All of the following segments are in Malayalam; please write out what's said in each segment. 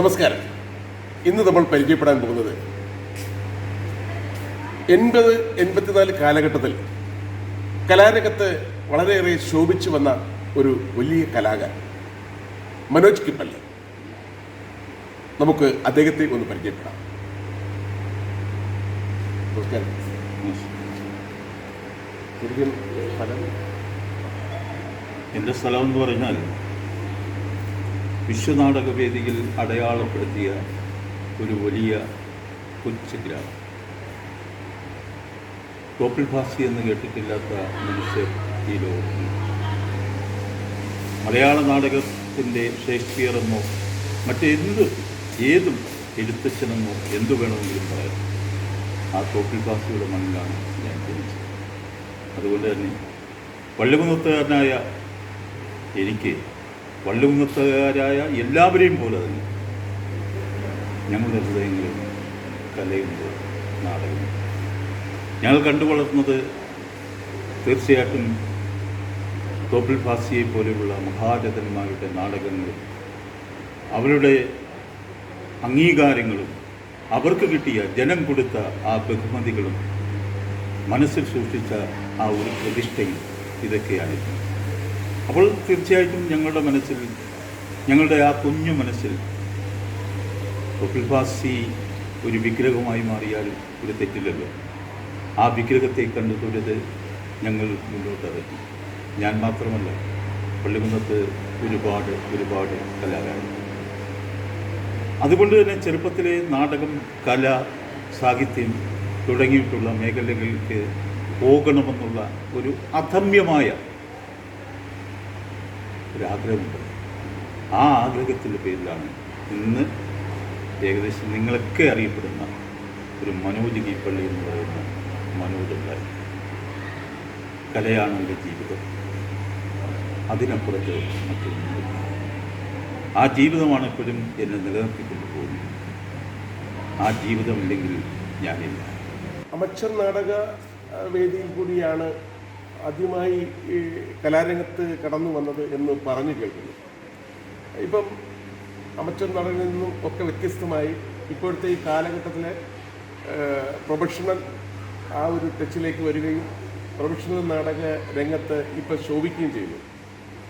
നമസ്കാരം. ഇന്ന് നമ്മൾ പരിചയപ്പെടാൻ പോകുന്നത് എൺപത് എൺപത്തിനാല് കാലഘട്ടത്തിൽ കലാരംഗത്ത് വളരെയേറെ ശോഭിച്ചു വന്ന ഒരു വലിയ കലാകാരൻ മനോജ് കിപ്പല്ലി നമുക്ക് അദ്ദേഹത്തെ ഒന്ന് പരിചയപ്പെടാം. എന്റെ സ്ഥലം എന്ന് പറഞ്ഞാൽ വിശ്വനാടകവേദിയിൽ അടയാളപ്പെടുത്തിയ ഒരു വലിയ കൊച്ചു ഗ്രാമം. ടോപ്പിൾ ഭാസി എന്ന് കേട്ടിട്ടില്ലാത്ത മനുഷ്യർ ഈ ലോകത്തിൽ മലയാള നാടകത്തിന്റെ ഷേക്സ്പിയർ എന്നോ മറ്റെന്ത് ഏതും എഴുത്തച്ഛനെന്നോ എന്തു വേണമെങ്കിലും പറയാം. ആ ടോപ്പിൾ ഭാസിയുടെ മണ്ണിലാണ് ഞാൻ ജനിച്ചത്. അതുകൊണ്ട് തന്നെ വള്ളിമുഖത്തുകാരനായ എനിക്ക് വള്ളിമുഖത്തുകാരായ എല്ലാവരെയും പോലെ തന്നെ ഞങ്ങളുടെ ഹൃദയങ്ങളിൽ കലയുണ്ട് നാടകമുണ്ട് ഞങ്ങൾ കണ്ടു വളർന്നത് തീർച്ചയായിട്ടും തോപ്പിൽ ഫാസിയെ പോലെയുള്ള മഹാരഥന്മാരുടെ നാടകങ്ങളും അവരുടെ അംഗീകാരങ്ങളും അവർക്ക് കിട്ടിയ ജനം കൊടുത്ത ആ ബഹുമതികളും മനസ്സിൽ സൂക്ഷിച്ച ആ ഒരു പ്രതിഷ്ഠയും ഇതൊക്കെയായിരുന്നു. അപ്പോൾ തീർച്ചയായിട്ടും ഞങ്ങളുടെ മനസ്സിൽ ഞങ്ങളുടെ ആ കുഞ്ഞു മനസ്സിൽ ഒപ്പിൽഭാസി ഒരു വിഗ്രഹമായി മാറിയാൽ ഒരു തെറ്റില്ലല്ലോ. ആ വിഗ്രഹത്തെ കണ്ടു തൊഴുത് ഞങ്ങൾ മുന്നോട്ടറിഞ്ഞു ഞാൻ മാത്രമല്ല പള്ളികുന്നത്ത് ഒരുപാട് ഒരുപാട് കലാകാരൻ അതുകൊണ്ട് തന്നെ ചെറുപ്പത്തിലെ നാടകം കല സാഹിത്യം തുടങ്ങിയിട്ടുള്ള മേഖലകളിലേക്ക് പോകണമെന്നുള്ള ഒരു അധമ്യമായ ഒരാഗ്രഹമുണ്ട് ആ ആഗ്രഹത്തിന്റെ പേരിലാണ് ഇന്ന് ഏകദേശം നിങ്ങളൊക്കെ അറിയപ്പെടുന്ന ഒരു മനോജ് പള്ളി എന്ന് പറയുന്ന മനോജ് ഉണ്ടായി കലയാണ് എന്റെ ജീവിതം. അതിനപ്പുറത്ത് മറ്റൊന്നും ആ ജീവിതമാണ് എപ്പോഴും എന്നെ നിലനിർത്തിക്കൊണ്ട് പോകുന്നത്. ആ ജീവിതമില്ലെങ്കിൽ ഞാനില്ല. അമച്ചർ നാടക വേദിയിൽ കൂടിയാണ് ആദ്യമായി ഈ കലാരംഗത്ത് കടന്നു വന്നത് എന്ന് പറഞ്ഞു കേൾക്കുന്നു. ഇപ്പം അമച്ചർ നടനിൽ നിന്നും ഒക്കെ വ്യത്യസ്തമായി ഇപ്പോഴത്തെ ഈ കാലഘട്ടത്തിലെ പ്രൊഫഷണൽ ആ ഒരു ടച്ചിലേക്ക് വരികയും പ്രൊഫഷണൽ നാടക രംഗത്ത് ഇപ്പം ശോഭിക്കുകയും ചെയ്യുന്നു.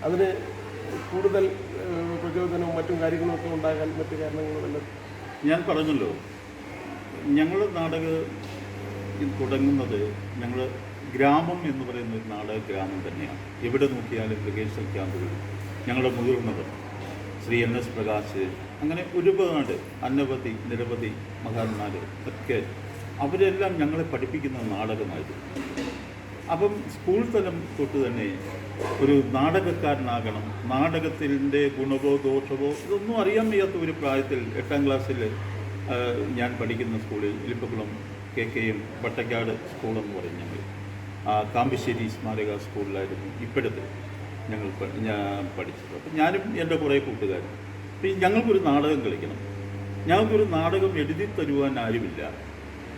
അതിന് കൂടുതൽ പ്രചോദനവും മറ്റും കാര്യങ്ങളൊക്കെ ഉണ്ടാകാൻ മറ്റു കാരണങ്ങളും ഞാൻ പറഞ്ഞല്ലോ. ഞങ്ങൾ നാടക തുടങ്ങുന്നത് ഞങ്ങൾ ഗ്രാമം എന്ന് പറയുന്ന ഒരു നാട് ഗ്രാമം തന്നെയാണ്. എവിടെ നോക്കിയാലും റിഹേഴ്സൽ ക്യാമ്പുകൾ ഞങ്ങളുടെ മുതിർന്നവർ ശ്രീ എൻ എസ് പ്രകാശ് അങ്ങനെ ഒരുപാട് അനവധി നിരവധി മഹാന്മാർ ഒക്കെ അവരെല്ലാം ഞങ്ങളെ പഠിപ്പിക്കുന്ന നാടകമായിരുന്നു. അപ്പം സ്കൂൾ തലം തൊട്ട് തന്നെ ഒരു നാടകക്കാരനാകണം. നാടകത്തിന്റെ ഗുണമോ ദോഷമോ ഇതൊന്നും അറിയാൻ വയ്യാത്ത ഒരു പ്രായത്തിൽ എട്ടാം ക്ലാസ്സിൽ ഞാൻ പഠിക്കുന്ന സ്കൂളിൽ Ilippakkulam K K M Vattakkad സ്കൂളെന്ന് പറയും ഞങ്ങൾ. ആ കാമ്പിശ്ശേരി സ്മാരക സ്കൂളിലായിരുന്നു ഇപ്പോഴത്തെ ഞങ്ങൾ ഞാൻ പഠിച്ചത്. അപ്പം ഞാനും എന്റെ കുറേ കൂട്ടുകാരും. അപ്പം ഞങ്ങൾക്കൊരു നാടകം കളിക്കണം. ഞങ്ങൾക്കൊരു നാടകം എഴുതി തരുവാൻ ആരുമില്ല.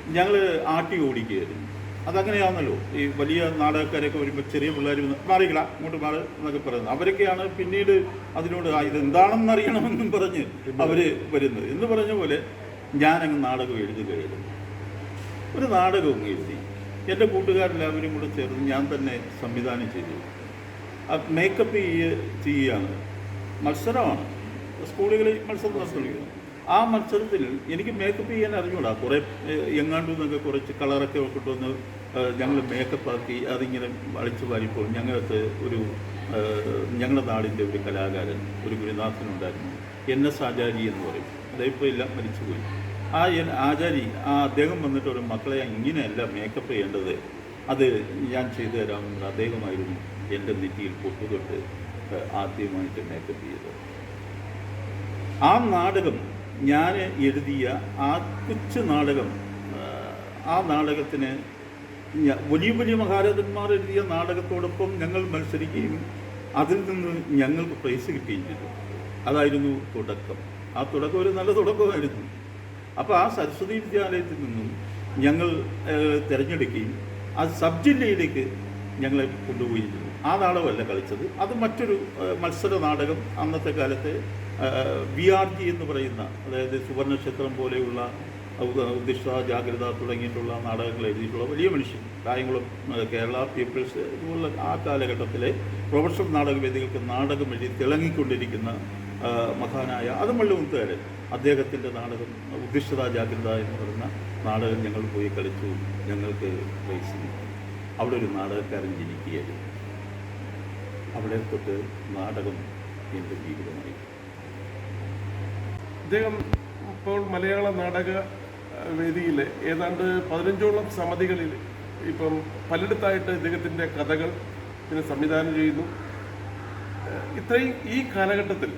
ഞങ്ങൾ ആട്ടി ഓടിക്കുകയായിരുന്നു. അതങ്ങനെയാണല്ലോ. ഈ വലിയ നാടകക്കാരൊക്കെ വരുമ്പോൾ ചെറിയ പിള്ളേർ മാറിയില്ല ഇങ്ങോട്ട് മാറി എന്നൊക്കെ പറയുന്നത്. അവരൊക്കെയാണ് പിന്നീട് അതിനോട് ആ ഇതെന്താണെന്ന് അറിയണമെന്നും പറഞ്ഞ് അവർ വരുന്നത്. എന്ന് പറഞ്ഞ പോലെ ഞാനങ്ങ് നാടകം എഴുതുകയായിരുന്നു. ഒരു നാടകവും എഴുതി. എന്റെ കൂട്ടുകാരെല്ലാവരും കൂടെ ചേർന്ന് ഞാൻ തന്നെ സംവിധാനം ചെയ്തു. ആ മേക്കപ്പ് ചെയ്യ- ചെയ്യുകയാണ്. മത്സരമാണ്. സ്കൂളുകളിൽ മത്സരം നടത്തുകയാണ്. ആ മത്സരത്തിൽ എനിക്ക് മേക്കപ്പ് ചെയ്യാൻ അറിഞ്ഞൂടാ. കുറേ എങ്ങാണ്ടു നിന്നൊക്കെ കുറച്ച് കളറൊക്കെ കൊണ്ടുവന്ന് ഞങ്ങൾ മേക്കപ്പ് ആക്കി അതിങ്ങനെ അടിച്ചു വാരിപ്പോൾ ഞങ്ങൾക്ക് ഒരു ഞങ്ങളുടെ നാടിന്റെ ഒരു കലാകാരൻ ഒരു ഗുരുനാഥനുണ്ടായിരുന്നു എൻ എസ് ആചാരി എന്ന് പറയും. അദ്ദേഹം എല്ലാം മരിച്ചുപോയി. ആ ആചാരി ആ അദ്ദേഹം വന്നിട്ട് ഒരു മക്കളെ ഇങ്ങനെയല്ല മേക്കപ്പ് ചെയ്യേണ്ടത്. അത് ഞാൻ ചെയ്തു തരാമെന്ന് അദ്ദേഹമായിരുന്നു എന്റെ നെറ്റിയിൽ പൊട്ടുതൊട്ട് ആദ്യമായിട്ട് മേക്കപ്പ് ചെയ്തത്. ആ നാടകം ഞാൻ എഴുതിയ ആ കൊച്ചു നാടകം ആ, നാടകത്തിന് വലിയ വലിയ മഹാരഥന്മാർ എഴുതിയ നാടകത്തോടൊപ്പം ഞങ്ങൾ മത്സരിക്കുകയും അതിൽ നിന്ന് ഞങ്ങൾക്ക് പ്രൈസ് കിട്ടുകയും ചെയ്തു. അതായിരുന്നു തുടക്കം. ആ തുടക്കം ഒരു നല്ല തുടക്കമായിരുന്നു. അപ്പോൾ ആ സരസ്വതി വിദ്യാലയത്തിൽ നിന്നും ഞങ്ങൾ തിരഞ്ഞെടുക്കുകയും അത് സബ് ജില്ലയിലേക്ക് ഞങ്ങളെ കൊണ്ടുപോയി ആ നാടകമല്ല കളിച്ചത്. അത് മറ്റൊരു മത്സര നാടകം. അന്നത്തെ കാലത്ത് വി ആർ ജി എന്ന് പറയുന്ന അതായത് സുവർണക്ഷേത്രം പോലെയുള്ള ഉദ്ദിഷ്ട ജാഗ്രത തുടങ്ങിയിട്ടുള്ള നാടകങ്ങൾ എഴുതിയിട്ടുള്ള വലിയ മനുഷ്യൻ. കായംകുളം കേരള പീപ്പിൾസ് ഇതുപോലുള്ള ആ കാലഘട്ടത്തിലെ പ്രൊഫഷണൽ നാടകവേദികൾക്ക് നാടകം എഴുതി തിളങ്ങിക്കൊണ്ടിരിക്കുന്ന മഹാനായ അതുമല്ല മുത്തുകാരൻ അദ്ദേഹത്തിന്റെ നാടകം ഉദ്ദിഷ്ടത ജാഗ്രത എന്ന് പറയുന്ന നാടകം ഞങ്ങൾ പോയി കളിച്ചു. ഞങ്ങൾക്ക് പ്രൈസ്. അവിടെ ഒരു നാടകക്കാരൻ ജനിക്കുകയായിരുന്നു. അവിടെ തൊട്ട് നാടകം എന്റെ ജീവിതമായി. അദ്ദേഹം ഇപ്പോൾ മലയാള നാടക വേദിയിൽ ഏതാണ്ട് പതിനഞ്ചോളം സമിതികളിൽ ഇപ്പം പലയിടത്തായിട്ട് ഇദ്ദേഹത്തിന്റെ കഥകൾ ഇതിന് സംവിധാനം ചെയ്യുന്നു. ഇത്രയും ഈ കാലഘട്ടത്തിൽ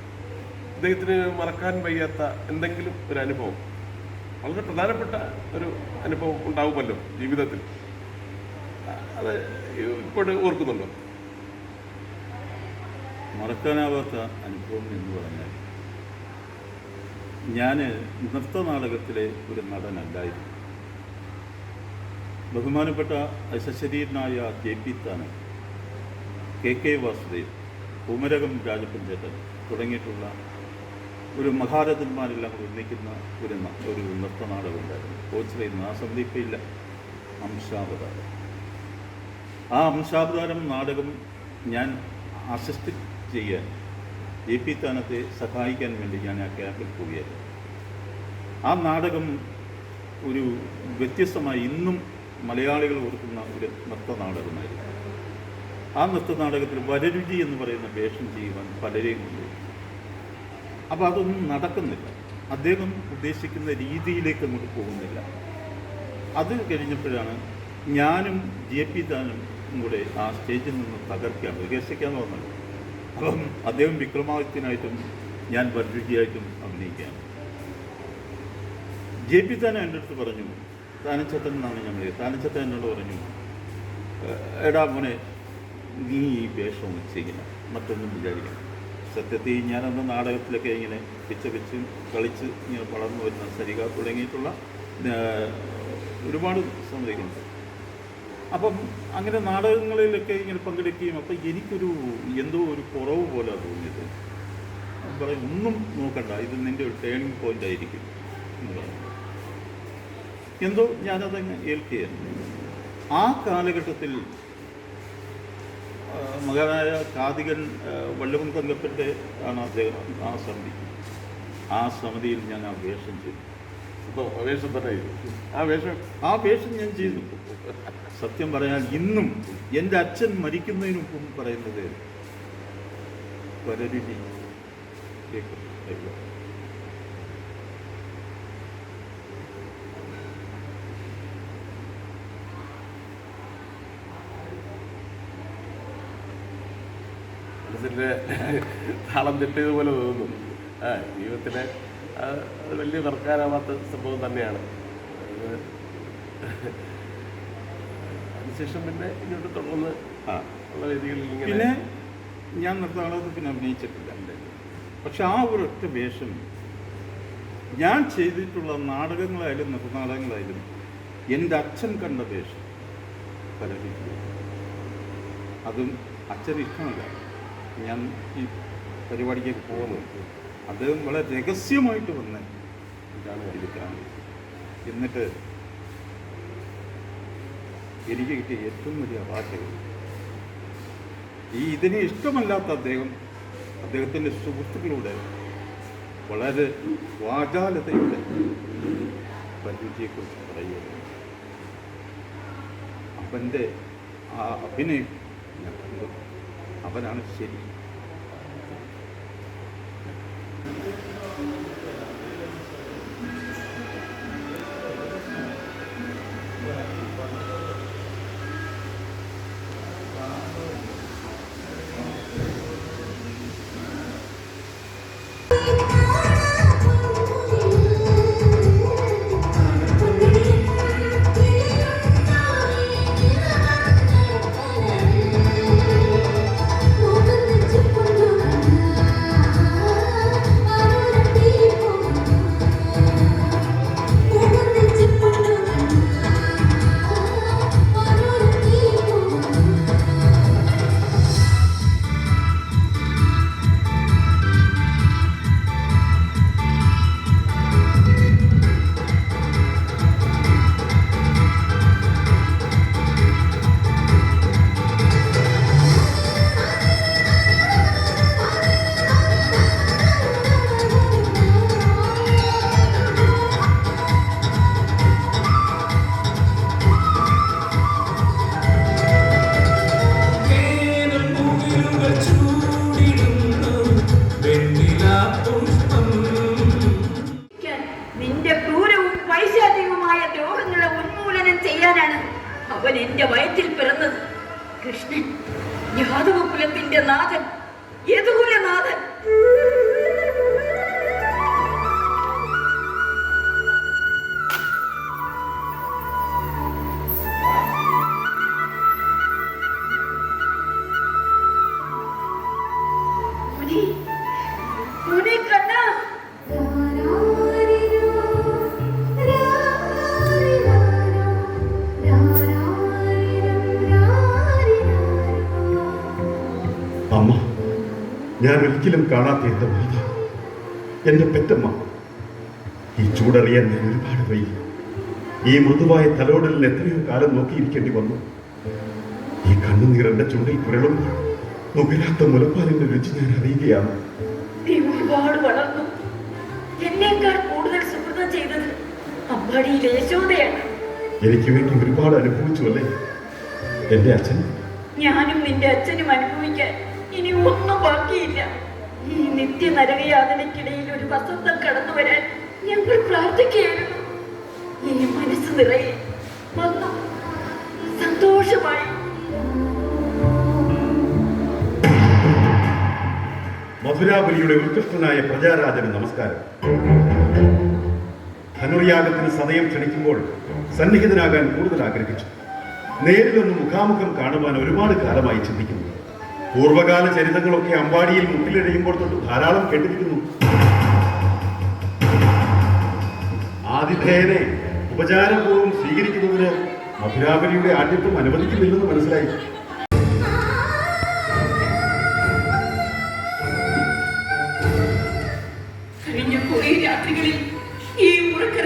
ഇദ്ദേഹത്തിന് മറക്കാൻ വയ്യാത്ത എന്തെങ്കിലും ഒരു അനുഭവം. വളരെ പ്രധാനപ്പെട്ട ഒരു അനുഭവം ഉണ്ടാവുമല്ലോ ജീവിതത്തിൽ. അത് ഇപ്പോൾ ഓർക്കുന്നുണ്ടോ? മറക്കാനാവാത്ത അനുഭവം എന്ന് പറഞ്ഞാൽ ഞാൻ നൃത്തനാടകത്തിലെ ഒരു നടനല്ലായിരുന്നു. ബഹുമാനപ്പെട്ട അശശരീരനായ ജെ പി താനം കെ കെ വാസുദേവ് കുമരകം രാജപഞ്ചേട്ടൻ തുടങ്ങിയിട്ടുള്ള ഒരു മഹാരഥന്മാരെല്ലാം കൂടി ഒന്നിക്കുന്ന ഒരു ഒരു നൃത്തനാടകം ഉണ്ടായിരുന്നു കോച്ചിലിരുന്ന് ആ സമിതി ഇപ്പം ഇല്ല അംശാവതാരം. ആ അംശാവതാരം നാടകം ഞാൻ അസിസ്റ്റ് ചെയ്യാൻ ജെ പി താനത്തെ സഹായിക്കാൻ വേണ്ടി ഞാൻ ആ ക്യാമ്പിൽ പോവുകയായിരുന്നു. ആ നാടകം ഒരു വ്യത്യസ്തമായി ഇന്നും മലയാളികൾ ഓർക്കുന്ന ഒരു നൃത്ത നാടകമായിരുന്നു ആ നൃത്ത നാടകത്തിൽ വരരുചി എന്ന് പറയുന്ന വേഷം ചെയ്യുവാൻ പലരെയും കൊണ്ടുപോയി അപ്പോൾ അതൊന്നും നടക്കുന്നില്ല. അദ്ദേഹം ഉദ്ദേശിക്കുന്ന രീതിയിലേക്ക് അങ്ങോട്ട് പോകുന്നില്ല. അത് കഴിഞ്ഞപ്പോഴാണ് ഞാനും ജെ പി താനും കൂടെ ആ സ്റ്റേജിൽ നിന്ന് തകർക്കാൻ വികസിക്കാന്ന് പറഞ്ഞത്. അപ്പം അദ്ദേഹം വിക്രമാദിത്യനായിട്ടും ഞാൻ വരരുചിയായിട്ടും അഭിനയിക്കുകയാണ്. ജെ പി താൻ എന്റെ അടുത്ത് പറഞ്ഞു താനച്ചത്തൻ എന്നാണ് ഞാൻ വിളിച്ചത് താനച്ചത്തൻ എന്നോട് പറഞ്ഞു "ഏ- എടാ മോനെ നീ ഈ വേഷം ചെയ്യണം മറ്റൊന്നും വിചാരിക്കണം സത്യത്തിൽ ഞാനന്ന് നാടകത്തിലൊക്കെ ഇങ്ങനെ പിച്ച പിച്ച് കളിച്ച് ഇങ്ങനെ വളർന്നു വരുന്ന സരിക തുടങ്ങിയിട്ടുള്ള ഒരുപാട് സമ്മതിക്കുന്നുണ്ട് അപ്പം അങ്ങനെ നാടകങ്ങളിലൊക്കെ ഇങ്ങനെ പങ്കെടുക്കുകയും അപ്പം എനിക്കൊരു എന്തോ ഒരു കുറവ് പോലെ തോന്നിയത്. പറയും ഒന്നും നോക്കണ്ട ഇത് നിന്റെ ഒരു ടേണിംഗ് പോയിന്റ് ആയിരിക്കും. എന്തോ ഞാനതങ്ങ് ഏൽക്കുകയായിരുന്നു. ആ കാലഘട്ടത്തിൽ മകനായ കാതികൻ വള്ളുവൻ ആണ് അദ്ദേഹം ആ സമിതി. ആ സമിതിയിൽ ഞാൻ ആ വേഷം ചെയ്തു. ഇപ്പോൾ വേഷം ചെയ്തു. ആ വേഷം ആ വേഷം ഞാൻ ചെയ്തു. സത്യം പറയാൻ ഇന്നും എന്റെ അച്ഛൻ മരിക്കുന്നതിന് മുമ്പ് പറയുന്നത് പരരുതി കേൾക്കും കേൾക്കും. മനസ്സിന്റെ താളം തെറ്റിയതുപോലെ തോന്നുന്നു. ആ ജീവിതത്തിലെ അത് വലിയ മറക്കാനാവാത്ത സംഭവം തന്നെയാണ്. അത് അതിനുശേഷം പിന്നെ ഇങ്ങോട്ട് തുടർന്ന് ആ. ഉള്ള രീതികളിൽ ഇങ്ങനെ പിന്നെ ഞാൻ നൃത്താളത്തിൽ പിന്നെ അഭിനയിച്ചിട്ടില്ല. പക്ഷെ ആ ഒരൊറ്റ വേഷം ഞാൻ ചെയ്തിട്ടുള്ള നാടകങ്ങളായാലും നൃത്തനാടകങ്ങളായാലും എന്റെ അച്ഛൻ കണ്ട വേഷം പലരും അതും അച്ഛന് ഇഷ്ടമല്ല. ഞാൻ ഈ പരിപാടിക്ക് പോകുന്നത് അത് വളരെ രഹസ്യമായിട്ട് വന്ന് ഇതാണ് വരുത്താണ് എന്നിട്ട് എനിക്ക് കിട്ടിയ ഏറ്റവും വലിയ അവാർഡ് ഈ ഇതിനെ ഇഷ്ടമല്ലാത്ത അദ്ദേഹം അദ്ദേഹത്തിന്റെ സുഹൃത്തുക്കളോട് വളരെ വാചാലതയുടെ പരിചയത്തെക്കുറിച്ച് പറയുക അവന്റെ ആ അഭിനയം Pada 底 ഞാൻ ഒരിക്കലും കാണാത്ത എന്റെ വൈദ്യ എന്റെ പെറ്റമ്മ ഈ ചൂടറിയാൻ ഞാൻ ഒരുപാട് വൈകി. ഈ മൃദുവായ തലോടലിന് എത്രയോ കാലം നോക്കിയിരിക്കേണ്ടി വന്നു. ഈ കണ്ണുനീർ എന്റെ ചുണ്ടിൽ പുരളുമ്പോൾ നുകരാത്ത മുലപ്പാലിന്റെ രുചി ഞാൻ അറിയുകയാണ്. നീ ഒരുപാട് വളർന്നു. എന്നേക്കാൾ കൂടുതൽ സുഹൃതം ചെയ്തത് അമ്പാടിയിലെ യശോദയാണ് എനിക്ക് വേണ്ടി ഒരുപാട് അനുഭവിച്ചു അല്ലേ എന്റെ അച്ഛൻ? ഞാനും നിന്റെ അച്ഛനും അനുഭവിക്കാൻ ഇനി ഒന്നും ബാക്കിയില്ല. ഈ നിത്യ നരകയാതനയ്ക്കിടയിൽ ഒരു വസന്തം കടന്നു വരാൻ ഞങ്ങൾ പ്രാർത്ഥിക്കുകയായിരുന്നു. ഈ മനസ്സ് നിറയെ വന്നു. സന്തോഷമായി. മധുരാപുരിയുടെ ഉത്കൃഷ്ടനായ പ്രജാരാജന് നമസ്കാരം. ധനുർയാഗത്തിന് സമയം ക്ഷണിക്കുമ്പോൾ സന്നിഹിതനാകാൻ കൂടുതൽ ആഗ്രഹിച്ചു. നേരിലൊന്ന് മുഖാമുഖം കാണുവാൻ ഒരുപാട് കാലമായി ചിന്തിക്കുന്നു. പൂർവകാല ചരിതങ്ങളൊക്കെ അമ്പാടിയിൽ മുട്ടിലിഴയുമ്പോൾ തൊട്ട് ധാരാളം കേട്ടിരിക്കുന്നു. ആതിഥേയനെ ഉപചാരപൂർവം സ്വീകരിക്കുന്നതിന് മധുരാപരിയുടെ ആഢ്യത്വം അനുവദിക്കുന്നില്ലെന്ന് മനസ്സിലായി.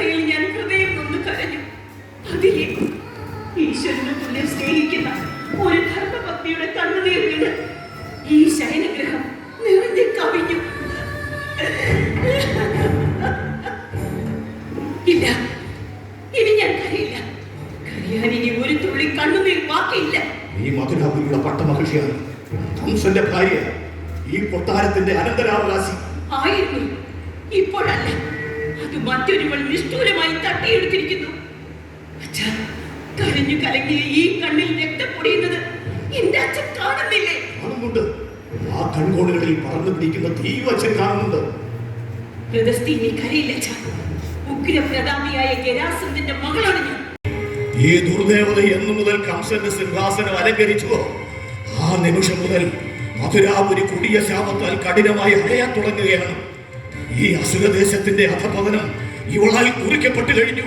ഈ ഞാൻ ഹൃദയം ഈശ്വരനെ തുല്യം സ്നേഹിക്കുന്ന ഒരു ധർമ്മപത്നിയുടെ കണ്ണുനീർ വീണ് ഈ ഈ ദുർദേവത എന്നു മുതൽ കംസന്റെ സിംഹാസനം അലങ്കരിച്ചുവോ? ആ നിമിഷം മുതൽ മധുരാപുരി കുടിയ ശാപത്താൽ കഠിനമായി അലയാൻ തുടങ്ങുകയാണ്. ഈ അസുരദേശത്തിന്റെ അധപതനം ഇവളായി കുറിക്കപ്പെട്ടു കഴിഞ്ഞു.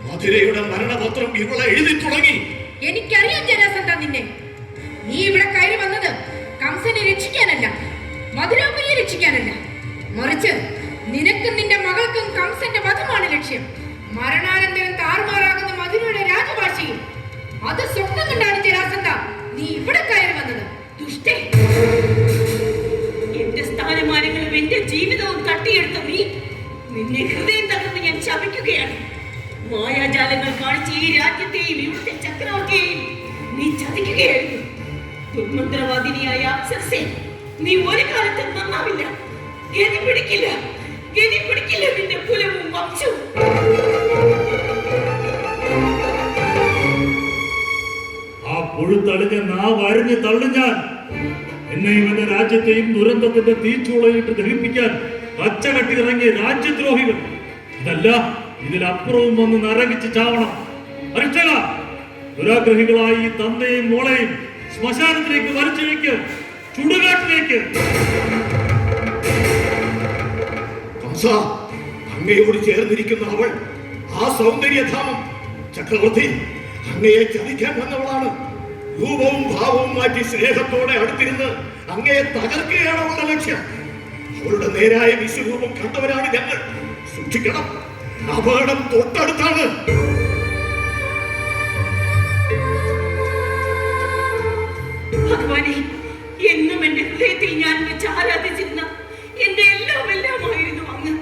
മധുരയുടെ മരണപത്രം ഇവളെ എഴുതി തുടങ്ങി. എനിക്കറിയാം ജനാസന്ധ നിന്നെ. നീ ഇവിടെ കയറി വന്നത് കംസനെ രക്ഷിക്കാനല്ല മധുരാപുരിയെ രക്ഷിക്കാനല്ല. മറിച്ച് നിനക്കും നിന്റെ മകൾക്കും കംസന്റെ വധമാണ് ലക്ഷ്യം. മരണാനന്തരം താറുമാറാകുന്ന മധുരയുടെ രാജഭാഷയിൽ. അത് സ്വപ്നം കണ്ടാണ് ജരാസന്ധ നീ ഇവിടെ കയറി വന്നത്. ദുഷ്ടേ. എന്റെ സ്ഥാനമാനങ്ങളും എന്റെ ജീവിതവും തട്ടിയെടുത്ത നീ നിന്നെ ഹൃദയം തകർന്ന് ഞാൻ ശപിക്കുകയാണ്. മായാജാലങ്ങൾ കാണിച്ച ഈ രാജ്യത്തെയും ഇവിടുത്തെ ചക്രവർത്തിയെയും നീ ചതിക്കുകയായിരുന്നു. ദുർമന്ത്രവാദിനിയായ അപ്സരസെ നീ ഒരു കാലത്തും നന്നാവില്ല. ഗതി പിടിക്കില്ല. പുഴുത്തളിഞ്ഞ നാവ് അരിഞ്ഞ് തള്ളിഞ്ഞാൽ എന്നെയും എന്റെ രാജ്യത്തെയും ദുരന്തത്തിന്റെ തീച്ചുളയിട്ട് ദഹിപ്പിക്കാൻ പച്ചകട്ടി ഇറങ്ങിയ രാജ്യദ്രോഹികൾ. ഇതല്ല ഇതിലപ്പുറവും വന്ന് നരകിച്ച് ചാവണം. അരിഷ്ടക ദുരാഗ്രഹികളായി ഈ തന്തയും മോളെയും ശ്മശാനത്തിലേക്ക് വലിച്ചിഴയ്ക്ക് ചുടുകാട്ടിലേക്ക്. അങ്ങയോട് ചേർന്നിരിക്കുന്ന അവൾ ആ സൗന്ദര്യധാമം. ചക്രവർത്തി അങ്ങയെ ചതിക്കാൻ വന്നവളാണ്. രൂപവും ഭാവവും മാറ്റി സ്നേഹത്തോടെ അടുത്തിരുന്ന് അങ്ങയെ തകർക്കുകയാണ് അവളുടെ ലക്ഷ്യം. അവളുടെ നേരായ വിശ്വരൂപം കണ്ടവരാണ് ഞങ്ങൾ. സൂക്ഷിക്കണം. അപകടം തൊട്ടടുത്താണ്. ഭഗവാനെ എന്നും എന്റെ ഹൃദയത്തിൽ ഞാൻ വെച്ച് ആരാധിച്ചിരുന്ന എന്റെ എല്ലാം എല്ലാമായിരുന്നു അങ്ങ്.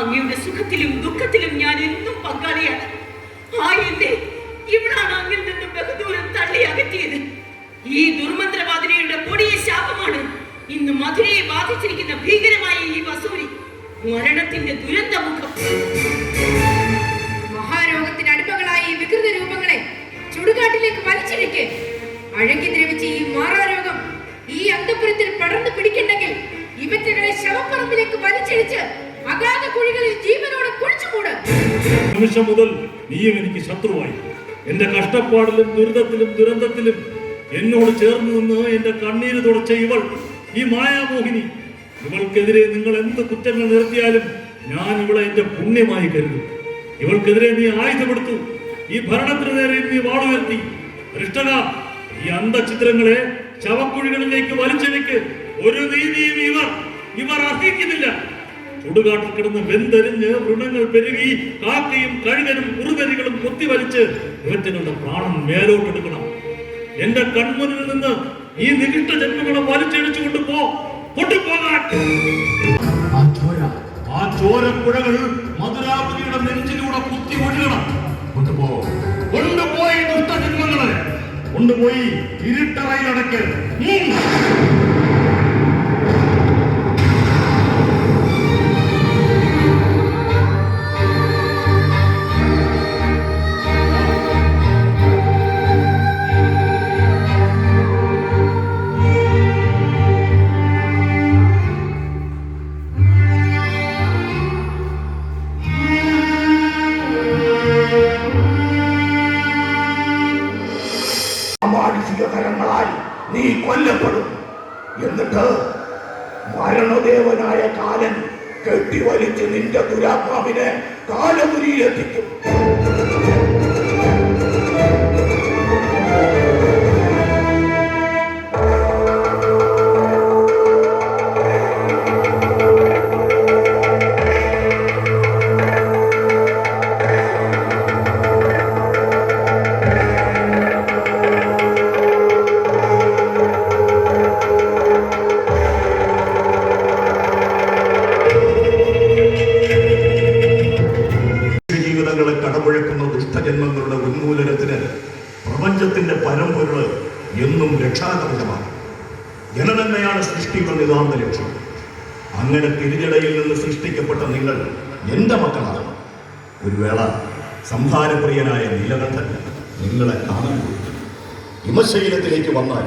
അങ്ങയുടെ സുഖത്തിലും ദുഃഖത്തിലും ഞാൻ എന്നും പങ്കാളിയാണ്. ആ എന്നെ അങ്ങിൽ നിന്നും ബഹുദൂരം തള്ളി ഈ ദുർമന്ത്രവാദിനിയുടെ കൊടിയ ശാപമാണ് ഇന്ന് മധുരയെ ബാധിച്ചിരിക്കുന്ന ഭീകരമായ ഈ വസൂരി. മരണത്തിന്റെ ദുരന്തമുഖം. മഹാരോഗത്തിന് അടിമകളായ ഈ വികൃത രൂപങ്ങളെ ചുടുകാട്ടിലേക്ക് വലിച്ചിഴക്ക് അഴകി ഈ മാറാരോഗം ഈ അന്തപുരത്തിൽ പടർന്നു പിടിക്കണ്ടെങ്കിൽ ഇവറ്റകളെ ശവപ്പറമ്പിലേക്ക് വലിച്ചിഴിച്ച് അഗാധ കുഴികളിൽ ജീവനോടെ കുഴിച്ചുകൂട് നിമിഷം മുതൽ നീയും എനിക്ക് ശത്രുവായി. എന്റെ കഷ്ടപ്പാടിലും ദുരിതത്തിലും ദുരന്തത്തിലും എന്നോട് ചേർന്ന് നിന്ന് എന്റെ കണ്ണീര് തുടച്ച ഇവൾ ഈ മായാമോഹിനി. ഇവൾക്കെതിരെ നിങ്ങൾ എന്ത് കുറ്റങ്ങൾ നിർത്തിയാലും ഞാൻ ഇവളെ എന്റെ പുണ്യമായി കരുതും. ഇവൾക്കെതിരെ നീ ആയുധപ്പെടുത്തു ഈ ഭരണത്തിന് നേരെ നീ വാടുയർത്തി ദൃഷ്ടക ഈ അന്ധചിത്രങ്ങളെ ശവക്കുഴികളിലേക്ക് വലിച്ചെടുക്ക്. ഒരു നീതിയും ഇവർ ഇവർ അർഹിക്കുന്നില്ല. ചുടുകാട്ടിൽ കിടന്ന് വെന്തരിഞ്ഞ് വൃണങ്ങൾ പെരുകി കാക്കയും കഴുകനും കുറുതരികളും കുത്തിവലിച്ച് ഇവറ്റകളുടെ പ്രാണൻ മേലോട്ടെടുക്കണം എന്റെ കൺമുന്നിൽ നിന്ന് ഈ നികിഷ്ട ജന്മങ്ങളെ വലിച്ചടിച്ചുകൊണ്ട് പോ. കൊണ്ടുപോകാൻ ആ ആ നെഞ്ചിലൂടെ കുത്തി ഒഴുകണം. കൊണ്ടുപോ കൊണ്ടുപോയി ദുഷ്ടജന്മങ്ങളെ കൊണ്ടുപോയി ഇരുട്ടറയിലടക്ക് നിന്റെ ദുരാത്മാവിനെ കാലപുരിയിലെത്തിക്കും. ഉന്മൂലനത്തിന് പ്രപഞ്ചത്തിന്റെ പരമ്പൊരുൾ എന്നും രക്ഷാകവചമാണ്. ജനനന്മയാണ് സൃഷ്ടിയുടെ നിതാന്ത ലക്ഷ്യം. അങ്ങനെ തിരിഞ്ഞിടയിൽ നിന്ന് സൃഷ്ടിക്കപ്പെട്ട നിങ്ങൾ എന്റെ മക്കളാണ്. ഒരു വേള സംഹാരപ്രിയനായ നീലകണ്ഠൻ നിങ്ങളെ കാണാൻ ഹിമശൈലത്തിലേക്ക് വന്നാൽ